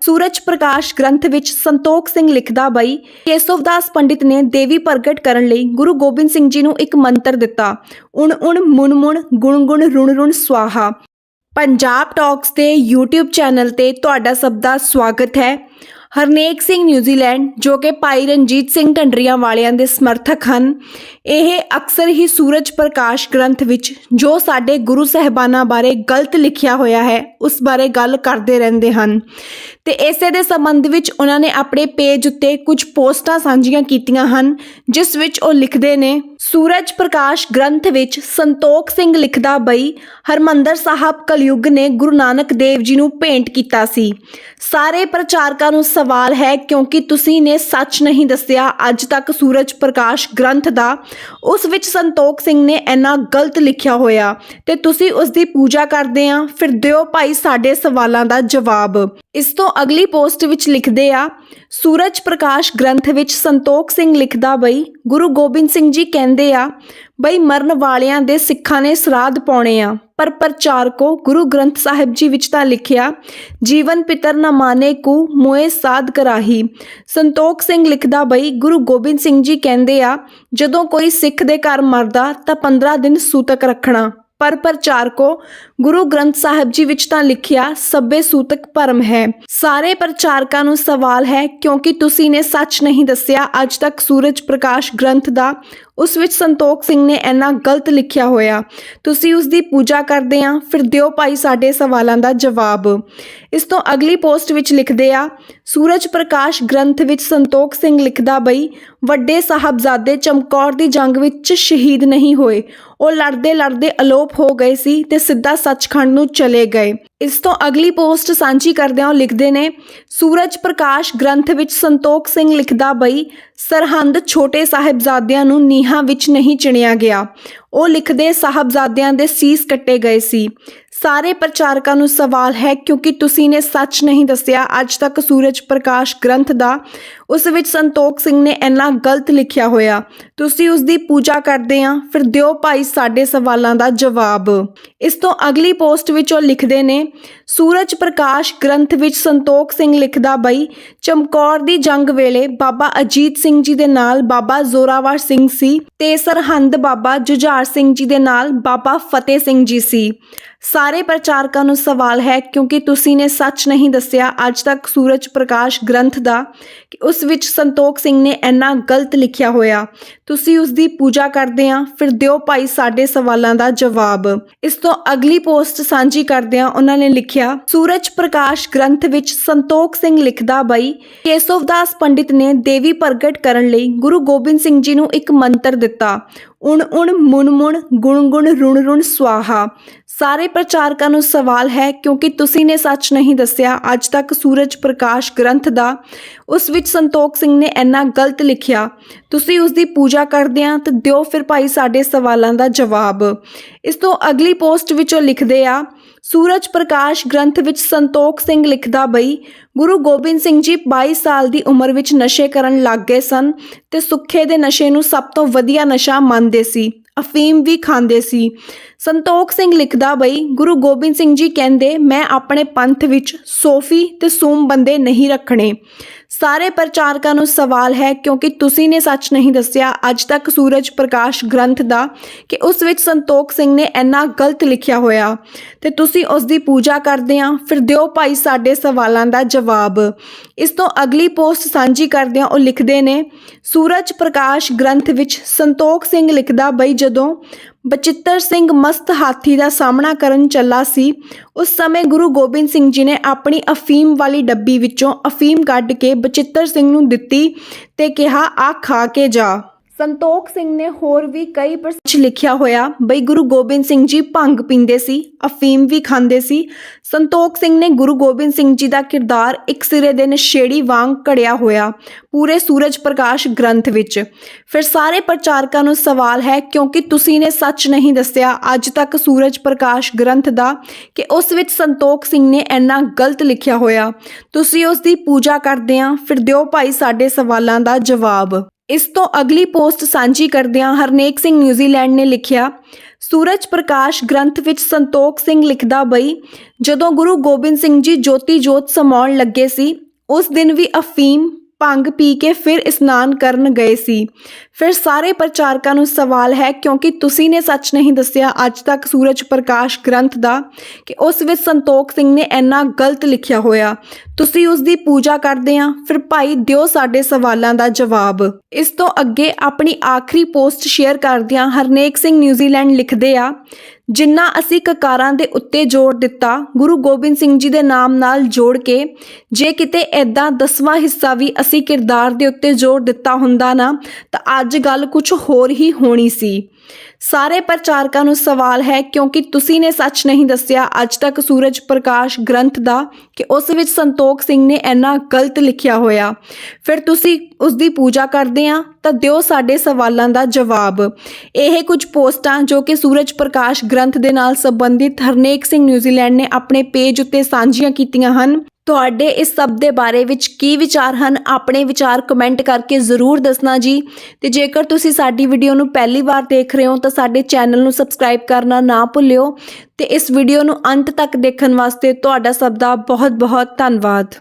ਸੂਰਜ ਪ੍ਰਕਾਸ਼ ਗ੍ਰੰਥ ਵਿੱਚ ਸੰਤੋਖ ਸਿੰਘ ਲਿਖਦਾ ਬਈ ਕੇਸਵਦਾਸ ਪੰਡਿਤ ਨੇ ਦੇਵੀ ਪ੍ਰਗਟ ਕਰਨ ਲਈ ਗੁਰੂ ਗੋਬਿੰਦ ਸਿੰਘ ਜੀ ਨੂੰ ਇੱਕ ਮੰਤਰ ਦਿੱਤਾ। ਉਣ ਉਣ ਮੁਣ ਮੁਣ ਗੁਣ ਗੁਣ ਰੁਣ ਰੁਣ ਸਵਾਹਾ। ਪੰਜਾਬ ਟਾਕਸ ਦੇ YouTube ਚੈਨਲ ਤੇ ਤੁਹਾਡਾ ਸਭ ਦਾ ਸਵਾਗਤ ਹੈ। ਹਰਨੇਕ ਸਿੰਘ ਨਿਊਜ਼ੀਲੈਂਡ, ਜੋ ਕਿ ਭਾਈ ਰਣਜੀਤ ਸਿੰਘ ਢੰਡਰੀਆਂ ਵਾਲਿਆਂ ਦੇ ਸਮਰਥਕ ਹਨ। ਇਹ ਅਕਸਰ ਹੀ ਸੂਰਜ ਪ੍ਰਕਾਸ਼ ਗ੍ਰੰਥ ਵਿੱਚ ਜੋ ਸਾਡੇ ਗੁਰੂ ਸਹਿਬਾਨਾਂ ਬਾਰੇ ਗਲਤ ਲਿਖਿਆ ਹੋਇਆ ਹੈ, ਉਸ ਬਾਰੇ ਗੱਲ ਕਰਦੇ ਰਹਿੰਦੇ ਹਨ। ਤੇ ਇਸੇ ਦੇ ਸੰਬੰਧ ਵਿੱਚ ਉਹਨਾਂ ਨੇ ਆਪਣੇ ਪੇਜ ਉੱਤੇ ਕੁਝ ਪੋਸਟਾਂ ਸਾਂਝੀਆਂ ਕੀਤੀਆਂ ਹਨ, ਜਿਸ ਵਿੱਚ ਉਹ ਲਿਖਦੇ ਨੇ, ਸੂਰਜ ਪ੍ਰਕਾਸ਼ ਗ੍ਰੰਥ ਵਿੱਚ ਸੰਤੋਖ ਸਿੰਘ ਲਿਖਦਾ ਬਈ, ਹਰਮੰਦਰ ਸਾਹਿਬ ਕਲਯੁੱਗ ਨੇ ਗੁਰੂ ਨਾਨਕ ਦੇਵ ਜੀ ਨੂੰ ਭੇਂਟ ਕੀਤਾ ਸੀ। ਸਾਰੇ ਪ੍ਰਚਾਰਕਾਂ ਨੂੰ ਸਵਾਲ ਹੈ ਕਿਉਂਕਿ ਤੁਸੀਂ ਨੇ ਸੱਚ ਨਹੀਂ ਦੱਸਿਆ, ਅੱਜ ਤੱਕ ਸੂਰਜ ਪ੍ਰਕਾਸ਼ ਗ੍ਰੰਥ ਦਾ ਉਸ ਵਿੱਚ ਸੰਤੋਖ ਸਿੰਘ ਨੇ ਇੰਨਾ ਗਲਤ ਲਿਖਿਆ ਹੋਇਆ ਤੇ ਤੁਸੀਂ ਉਸ ਦੀ ਪੂਜਾ ਕਰਦੇ ਆ, ਫਿਰ ਦਿਓ ਭਾਈ ਸਾਡੇ ਸਵਾਲਾਂ ਦਾ ਜਵਾਬ। ਇਸ ਤੋਂ ਅਗਲੀ ਪੋਸਟ ਵਿੱਚ ਲਿਖਦੇ ਆ, ਸੂਰਜ ਪ੍ਰਕਾਸ਼ ਗ੍ਰੰਥ ਵਿੱਚ ਸੰਤੋਖ ਸਿੰਘ ਲਿਖਦਾ ਬਈ, ਗੁਰੂ ਗੋਬਿੰਦ ਸਿੰਘ ਜੀ ਕਹਿੰਦੇ ਆ ਬਈ ਮਰਨ ਵਾਲਿਆਂ ਦੇ ਸਿੱਖਾਂ ਨੇ ਸਰਾਧ ਪਾਉਣੇ ਆ। ਪਰ ਪ੍ਰਚਾਰਕੋ ਗੁਰੂ ਗ੍ਰੰਥ ਸਾਹਿਬ ਜੀ ਵਿੱਚ ਤਾਂ ਲਿਖਿਆ, ਜੀਵਨ ਪਿਤਰ ਨ ਮਾਨੇ ਕੂ ਮੋਏ ਸਾਧ ਕਰਾਹੀ। ਸੰਤੋਖ ਸਿੰਘ ਲਿਖਦਾ ਬਈ, ਗੁਰੂ ਗੋਬਿੰਦ ਸਿੰਘ ਜੀ ਕਹਿੰਦੇ ਆ, ਜਦੋਂ ਕੋਈ ਸਿੱਖ ਦੇ ਘਰ ਮਰਦਾ ਤਾਂ 15 ਦਿਨ ਸੂਤਕ ਰੱਖਣਾ। ਪਰ ਪ੍ਰਚਾਰਕੋ, ਗੁਰੂ ਗ੍ਰੰਥ ਸਾਹਿਬ ਜੀ ਵਿੱਚ ਤਾਂ ਲਿਖਿਆ ਸਭੇ ਸੂਤਕ ਭਰਮ ਹੈ। ਸਾਰੇ ਪ੍ਰਚਾਰਕਾਂ ਨੂੰ ਸਵਾਲ ਹੈ, ਕਿਉਂਕਿ ਤੁਸੀਂ ਨੇ ਸੱਚ ਨਹੀਂ ਦੱਸਿਆ, ਅੱਜ ਤੱਕ ਸੂਰਜ ਪ੍ਰਕਾਸ਼ ਗ੍ਰੰਥ ਦਾ ਉਸ ਵਿੱਚ ਸੰਤੋਖ ਸਿੰਘ ਨੇ ਇੰਨਾ ਗਲਤ ਲਿਖਿਆ ਹੋਇਆ। ਤੁਸੀਂ ਉਸ ਦੀ ਪੂਜਾ ਕਰਦੇ ਆ, ਫਿਰ ਦਿਓ ਭਾਈ ਸਾਡੇ ਸਵਾਲਾਂ ਦਾ ਜਵਾਬ। ਇਸ ਤੋਂ ਅਗਲੀ ਪੋਸਟ ਵਿੱਚ ਲਿਖਦੇ ਆ, ਸੂਰਜ ਪ੍ਰਕਾਸ਼ ਗ੍ਰੰਥ ਵਿੱਚ ਸੰਤੋਖ ਸਿੰਘ ਲਿਖਦਾ ਬਈ, ਵੱਡੇ ਸਾਹਿਬਜ਼ਾਦੇ ਚਮਕੌਰ ਦੀ ਜੰਗ ਵਿੱਚ ਸ਼ਹੀਦ ਨਹੀਂ ਹੋਏ। ਉਹ ਲੜਦੇ ਲੜਦੇ ਅਲੋਪ ਹੋ ਗਏ ਸੀ ਤੇ ਸਿੱਧਾ ਸੱਚਖੰਡ ਨੂੰ ਚਲੇ ਗਏ। ਇਸ ਤੋਂ ਅਗਲੀ ਪੋਸਟ ਸਾਂਝੀ ਕਰਦਿਆਂ ਉਹ ਲਿਖਦੇ ਨੇ, ਸੂਰਜ ਪ੍ਰਕਾਸ਼ ਗ੍ਰੰਥ ਵਿੱਚ ਸੰਤੋਖ ਸਿੰਘ ਲਿਖਦਾ ਬਈ, ਸਰਹੰਦ ਛੋਟੇ ਸਾਹਿਬਜ਼ਾਦਿਆਂ ਨੂੰ ਨੀਹਾਂ ਵਿੱਚ ਨਹੀਂ ਚਿਣਿਆ ਗਿਆ। ਉਹ ਲਿਖਦੇ ਸਾਹਿਬਜ਼ਾਦਿਆਂ ਦੇ ਸੀਸ ਕੱਟੇ ਗਏ ਸੀ। ਸਾਰੇ ਪ੍ਰਚਾਰਕਾਂ ਨੂੰ ਸਵਾਲ ਹੈ, ਕਿਉਂਕਿ ਤੁਸੀਂ ਨੇ ਸੱਚ ਨਹੀਂ ਦੱਸਿਆ, ਅੱਜ ਤੱਕ ਸੂਰਜ ਪ੍ਰਕਾਸ਼ ਗ੍ਰੰਥ ਦਾ ਉਸ ਵਿੱਚ ਸੰਤੋਖ ਸਿੰਘ ਨੇ ਇੰਨਾ ਗਲਤ ਲਿਖਿਆ ਹੋਇਆ। ਤੁਸੀਂ ਉਸ ਦੀ ਪੂਜਾ ਕਰਦੇ ਆ, ਫਿਰ ਦਿਓ ਭਾਈ ਸਾਡੇ ਸਵਾਲਾਂ ਦਾ ਜਵਾਬ। ਇਸ ਤੋਂ ਅਗਲੀ ਪੋਸਟ ਵਿੱਚ ਉਹ ਲਿਖਦੇ ਨੇ, ਸੂਰਜ ਪ੍ਰਕਾਸ਼ ਗ੍ਰੰਥ ਵਿੱਚ ਸੰਤੋਖ ਸਿੰਘ ਲਿਖਦਾ ਬਈ, ਚਮਕੌਰ ਦੀ ਜੰਗ ਵੇਲੇ ਬਾਬਾ ਅਜੀਤ ਸਿੰਘ ਜੀ ਦੇ ਨਾਲ ਬਾਬਾ ਜ਼ੋਰਾਵਰ ਸਿੰਘ ਸੀ ਤੇ ਸਰਹੰਦ ਬਾਬਾ ਜੁਝਾਰ ਸਿੰਘ ਜੀ ਦੇ ਨਾਲ ਬਾਬਾ ਫਤਿਹ ਸਿੰਘ ਜੀ ਸੀ। ਸਾਰੇ ਪ੍ਰਚਾਰਕਾਂ ਨੂੰ ਸਵਾਲ ਹੈ ਕਿਉਂਕਿ ਤੁਸੀਂ ਨੇ ਸੱਚ ਨਹੀਂ ਦੱਸਿਆ। ਅੱਜ ਤੱਕ ਸੂਰਜ ਪ੍ਰਕਾਸ਼ ਗ੍ਰੰਥ ਦਾ ਕਿ ਉਸ ਵਿੱਚ ਸੰਤੋਖ ਸਿੰਘ ਨੇ ਇੰਨਾ ਗਲਤ ਲਿਖਿਆ ਹੋਇਆ। ਤੁਸੀਂ ਉਸ ਦੀ ਪੂਜਾ ਕਰਦੇ ਆ, ਫਿਰ ਦਿਓ ਭਾਈ ਸਾਡੇ ਸਵਾਲਾਂ ਦਾ ਜਵਾਬ। ਇਸ ਤੋਂ ਅਗਲੀ ਪੋਸਟ ਸਾਂਝੀ ਕਰਦਿਆਂ ਉਹਨਾਂ ਨੇ ਲਿਖਿਆ, ਸੂਰਜ ਪ੍ਰਕਾਸ਼ ਗ੍ਰੰਥ ਵਿੱਚ ਸੰਤੋਖ ਸਿੰਘ ਲਿਖਦਾ ਬਈ, ਕੇਸਵਦਾਸ ਪੰਡਿਤ ਨੇ ਦੇਵੀ ਪ੍ਰਗਟ ਕਰਨ ਲਈ ਗੁਰੂ ਗੋਬਿੰਦ ਸਿੰਘ ਜੀ ਨੂੰ ਇੱਕ ਮੰਤਰ ਦਿੱਤਾ। ਉਣ ਉਣ ਮੁਣ ਮੁਣ ਗੁਣ ਗੁਣ ਰੁਣ ਰੁਣ ਸਵਾਹਾ ਸਾਰੇ ਪ੍ਰਚਾਰਕਾਂ ਨੂੰ ਸਵਾਲ ਹੈ ਕਿਉਂਕਿ ਤੁਸੀਂ ਨੇ ਸੱਚ ਨਹੀਂ ਦੱਸਿਆ। ਅੱਜ ਤੱਕ ਸੂਰਜ ਪ੍ਰਕਾਸ਼ ਗ੍ਰੰਥ ਦਾ ਉਸ ਵਿੱਚ ਸੰਤੋਖ ਸਿੰਘ ਨੇ ਇੰਨਾ ਗਲਤ ਲਿਖਿਆ। ਤੁਸੀਂ ਉਸ ਦੀ ਪੂਜਾ ਕਰਦੇ ਆ ਤੇ ਦਿਓ ਫਿਰ ਭਾਈ ਸਾਡੇ ਸਵਾਲਾਂ ਦਾ ਜਵਾਬ। ਇਸ ਤੋਂ ਅਗਲੀ ਪੋਸਟ ਵਿੱਚ ਉਹ ਲਿਖਦੇ ਆ, ਸੂਰਜ ਪ੍ਰਕਾਸ਼ ਗ੍ਰੰਥ ਵਿੱਚ ਸੰਤੋਖ ਸਿੰਘ ਲਿਖਦਾ ਬਈ, ਗੁਰੂ ਗੋਬਿੰਦ ਸਿੰਘ ਜੀ 22 ਸਾਲ ਦੀ ਉਮਰ ਵਿੱਚ ਨਸ਼ੇ ਕਰਨ ਲੱਗ ਗਏ ਸਨ ਤੇ ਸੁੱਖੇ ਦੇ ਨਸ਼ੇ ਨੂੰ ਸਭ ਤੋਂ ਵਧੀਆ ਨਸ਼ਾ ਮੰਨਦੇ ਸੀ, ਅਫੀਮ ਵੀ ਖਾਂਦੇ ਸੀ। ਸੰਤੋਖ ਸਿੰਘ ਲਿਖਦਾ ਬਈ, ਗੁਰੂ ਗੋਬਿੰਦ ਸਿੰਘ ਜੀ ਕਹਿੰਦੇ, ਮੈਂ ਆਪਣੇ ਪੰਥ ਵਿੱਚ ਸੋਫੀ ਤੇ ਸੂਮ ਬੰਦੇ ਨਹੀਂ ਰੱਖਣੇ। ਸਾਰੇ ਪ੍ਰਚਾਰਕਾਂ ਨੂੰ ਸਵਾਲ ਹੈ, ਕਿਉਂਕਿ ਤੁਸੀਂ ਨੇ ਸੱਚ ਨਹੀਂ ਦੱਸਿਆ। ਅੱਜ ਤੱਕ ਸੂਰਜ ਪ੍ਰਕਾਸ਼ ਗ੍ਰੰਥ ਦਾ ਕਿ ਉਸ ਵਿੱਚ ਸੰਤੋਖ ਸਿੰਘ ਨੇ ਇੰਨਾ ਗਲਤ ਲਿਖਿਆ ਹੋਇਆ। ਤੇ ਤੁਸੀਂ ਉਸ ਦੀ ਪੂਜਾ ਕਰਦੇ ਆ। ਫਿਰ ਦਿਓ ਭਾਈ ਸਾਡੇ ਸਵਾਲਾਂ ਦਾ ਜਵਾਬ। ਇਸ ਤੋਂ ਅਗਲੀ ਪੋਸਟ ਸਾਂਝੀ ਕਰਦਿਆਂ ਉਹ ਲਿਖਦੇ ਨੇ, ਸੂਰਜ ਪ੍ਰਕਾਸ਼ ਗ੍ਰੰਥ ਵਿੱਚ ਸੰਤੋਖ ਸਿੰਘ ਲਿਖਦਾ ਬਈ ਜਦੋਂ ਬਚਿੱਤਰ ਸਿੰਘ ਮਸਤ ਹਾਥੀ ਦਾ ਸਾਹਮਣਾ ਕਰਨ ਚੱਲਾ ਸੀ। ਉਸ ਸਮੇਂ ਗੁਰੂ ਗੋਬਿੰਦ ਸਿੰਘ ਜੀ ਨੇ ਆਪਣੀ ਅਫੀਮ ਵਾਲੀ ਡੱਬੀ ਵਿੱਚੋਂ ਅਫੀਮ ਕੱਢ ਕੇ ਬਚਿੱਤਰ ਸਿੰਘ ਨੂੰ ਦਿੱਤੀ ਤੇ ਕਿਹਾ, ਆ ਖਾ ਕੇ ਜਾ। ਸੰਤੋਖ ਸਿੰਘ ਨੇ ਹੋਰ ਵੀ ਕਈ ਪ੍ਰਸੰਗ ਲਿਖਿਆ ਹੋਇਆ, ਬਈ ਗੁਰੂ ਗੋਬਿੰਦ ਸਿੰਘ ਜੀ ਭੰਗ ਪੀਂਦੇ ਸੀ, ਅਫੀਮ ਵੀ ਖਾਂਦੇ ਸੀ। ਸੰਤੋਖ ਸਿੰਘ ਨੇ ਗੁਰੂ ਗੋਬਿੰਦ ਸਿੰਘ ਜੀ ਦਾ ਕਿਰਦਾਰ ਇੱਕ ਸਿਰੇ ਦੇ ਨਸ਼ੇੜੀ ਵਾਂਗ ਘੜਿਆ ਹੋਇਆ, ਪੂਰੇ ਸੂਰਜ ਪ੍ਰਕਾਸ਼ ਗ੍ਰੰਥ ਵਿੱਚ। ਫਿਰ ਸਾਰੇ ਪ੍ਰਚਾਰਕਾਂ ਨੂੰ ਸਵਾਲ ਹੈ, ਕਿਉਂਕਿ ਤੁਸੀਂ ਨੇ ਸੱਚ ਨਹੀਂ ਦੱਸਿਆ, ਅੱਜ ਤੱਕ ਸੂਰਜ ਪ੍ਰਕਾਸ਼ ਗ੍ਰੰਥ ਦਾ, ਕਿ ਉਸ ਵਿੱਚ ਸੰਤੋਖ ਸਿੰਘ ਨੇ ਇੰਨਾ ਗਲਤ ਲਿਖਿਆ ਹੋਇਆ। ਤੁਸੀਂ ਉਸ ਦੀ ਪੂਜਾ ਕਰਦੇ ਆ, ਫਿਰ ਦਿਓ ਭਾਈ ਸਾਡੇ ਸਵਾਲਾਂ ਦਾ ਜਵਾਬ। ਇਸ ਤੋਂ ਅਗਲੀ ਪੋਸਟ ਸਾਂਝੀ ਕਰਦਿਆਂ ਹਰਨੇਕ ਸਿੰਘ ਨਿਊਜ਼ੀਲੈਂਡ ਨੇ ਲਿਖਿਆ, ਸੂਰਜ ਪ੍ਰਕਾਸ਼ ਗ੍ਰੰਥ ਵਿੱਚ ਸੰਤੋਖ ਸਿੰਘ ਲਿਖਦਾ ਬਈ, ਜਦੋਂ ਗੁਰੂ ਗੋਬਿੰਦ ਸਿੰਘ ਜੀ ਜੋਤੀ ਜੋਤ ਸਮਾਉਣ ਲੱਗੇ ਸੀ, ਉਸ ਦਿਨ ਵੀ ਅਫੀਮ, ਭੰਗ ਪੀ ਕੇ ਫਿਰ ਇਸ਼ਨਾਨ ਕਰਨ ਗਏ ਸੀ। ਫਿਰ ਸਾਰੇ ਪ੍ਰਚਾਰਕਾਂ ਨੂੰ ਸਵਾਲ ਹੈ, ਕਿਉਂਕਿ ਤੁਸੀਂ ਨੇ ਸੱਚ ਨਹੀਂ ਦੱਸਿਆ ਅੱਜ ਤੱਕ ਸੂਰਜ ਪ੍ਰਕਾਸ਼ ਗ੍ਰੰਥ ਦਾ, ਕਿ ਉਸ ਵਿੱਚ ਸੰਤੋਖ ਸਿੰਘ ਨੇ ਇੰਨਾ ਗਲਤ ਲਿਖਿਆ ਹੋਇਆ। ਤੁਸੀਂ ਉਸ ਦੀ ਪੂਜਾ ਕਰਦੇ ਆ। ਫਿਰ ਭਾਈ ਦਿਓ ਸਾਡੇ ਸਵਾਲਾਂ ਦਾ ਜਵਾਬ। ਇਸ ਤੋਂ ਅੱਗੇ ਆਪਣੀ ਆਖਰੀ ਪੋਸਟ ਸ਼ੇਅਰ ਕਰਦਿਆਂ ਹਰਨੇਕ ਸਿੰਘ ਨਿਊਜ਼ੀਲੈਂਡ ਲਿਖਦੇ ਆ, ਜਿੰਨਾ ਅਸੀਂ ਕਕਾਰਾਂ ਦੇ ਉੱਤੇ ਜੋੜ ਦਿੱਤਾ, ਗੁਰੂ ਗੋਬਿੰਦ ਸਿੰਘ ਜੀ ਦੇ ਨਾਮ ਨਾਲ ਜੋੜ ਕੇ, ਜੇ ਕਿਤੇ ਐਦਾਂ ਦਸਵਾਂ ਹਿੱਸਾ ਵੀ ਅਸੀਂ ਕਿਰਦਾਰ ਦੇ ਉੱਤੇ ਜੋੜ ਦਿੱਤਾ ਹੁੰਦਾ ਨਾ, ਤਾਂ ਅੱਜ ਗੱਲ ਕੁਝ ਹੋਰ ਹੀ ਹੋਣੀ ਸੀ। ਸਾਰੇ ਪ੍ਰਚਾਰਕਾਂ ਨੂੰ ਸਵਾਲ ਹੈ ਕਿਉਂਕਿ ਤੁਸੀਂ ਨੇ ਸੱਚ ਨਹੀਂ ਦੱਸਿਆ, ਅੱਜ ਤੱਕ ਸੂਰਜ ਪ੍ਰਕਾਸ਼ ਗ੍ਰੰਥ ਦਾ ਕਿ ਉਸ ਵਿੱਚ ਸੰਤੋਖ ਸਿੰਘ ਨੇ ਇੰਨਾ ਗਲਤ ਲਿਖਿਆ ਹੋਇਆ। ਫਿਰ ਤੁਸੀਂ ਉਸ ਦੀ ਪੂਜਾ ਕਰਦੇ ਆ, ਤਾਂ ਦਿਓ ਸਾਡੇ ਸਵਾਲਾਂ ਦਾ ਜਵਾਬ। ਇਹ ਕੁਝ ਪੋਸਟਾਂ ਜੋ ਕਿ ਸੂਰਜ ਪ੍ਰਕਾਸ਼ ਗ੍ਰੰਥ ਦੇ ਨਾਲ ਸੰਬੰਧਿਤ ਹਰਨੇਕ ਸਿੰਘ ਨਿਊਜ਼ੀਲੈਂਡ ਨੇ ਆਪਣੇ ਪੇਜ ਉੱਤੇ ਸਾਂਝੀਆਂ ਕੀਤੀਆਂ ਹਨ। ਤੁਹਾਡੇ ਇਸ ਸਭ ਦੇ ਬਾਰੇ ਵਿੱਚ ਕੀ ਵਿਚਾਰ ਹਨ? ਆਪਣੇ ਵਿਚਾਰ ਕਮੈਂਟ ਕਰਕੇ ਜ਼ਰੂਰ ਦੱਸਣਾ ਜੀ। ਤੇ ਜੇਕਰ ਤੁਸੀਂ ਸਾਡੀ ਵੀਡੀਓ ਨੂੰ ਪਹਿਲੀ ਵਾਰ ਦੇਖ ਰਹੇ ਹੋ, ਤਾਂ ਸਾਡੇ ਚੈਨਲ ਨੂੰ ਸਬਸਕ੍ਰਾਈਬ ਕਰਨਾ ਨਾ ਭੁੱਲਿਓ। ਤੇ ਇਸ ਵੀਡੀਓ ਨੂੰ ਅੰਤ ਤੱਕ ਦੇਖਣ ਵਾਸਤੇ ਤੁਹਾਡਾ ਸਭ ਦਾ ਬਹੁਤ ਬਹੁਤ ਧੰਨਵਾਦ।